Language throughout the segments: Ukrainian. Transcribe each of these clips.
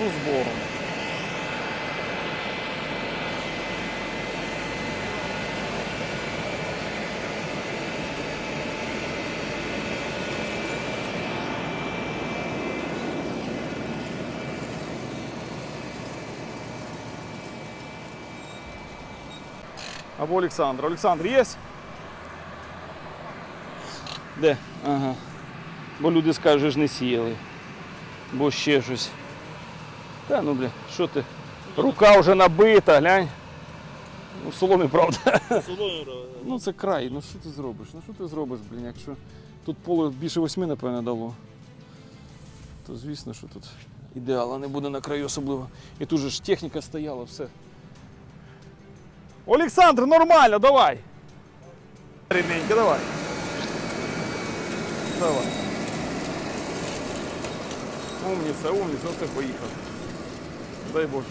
ту збору. Або Олександр. Олександр є? Де? Ага. Бо люди скажуть, ж не сіяли. Бо ще щось. Та ну бля, що ти? Рука вже набита, глянь. Ну, в соломі, правда. Ну це край, ну що ти зробиш? Ну що ти зробиш, блін, якщо тут поле більше восьми, напевно, дало. То звісно, що тут ідеала не буде на краю особливо. І тут же ж техніка стояла, все. Олександр, нормально, давай. Рідненько, давай. Давай. Умніця, умніця, оце поїхав. Дай Боже.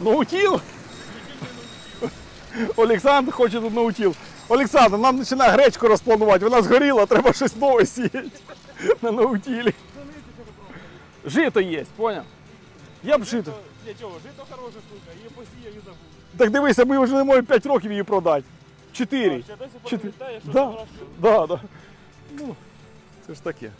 Наутіл? Олександр хоче тут наутіл. Олександр, нам починає гречку розпланувати, вона згоріла, треба щось нове сіяти на наутілі. Жито є, поняв? Я б жито. Для чого? Жито хороша штука, її посіяв і забув. Так дивися, ми вже не можемо 5 років її продати. 4. Ще досі Чотири. пам'ятаєш, що Да. Да, да. Ну, це ж таке.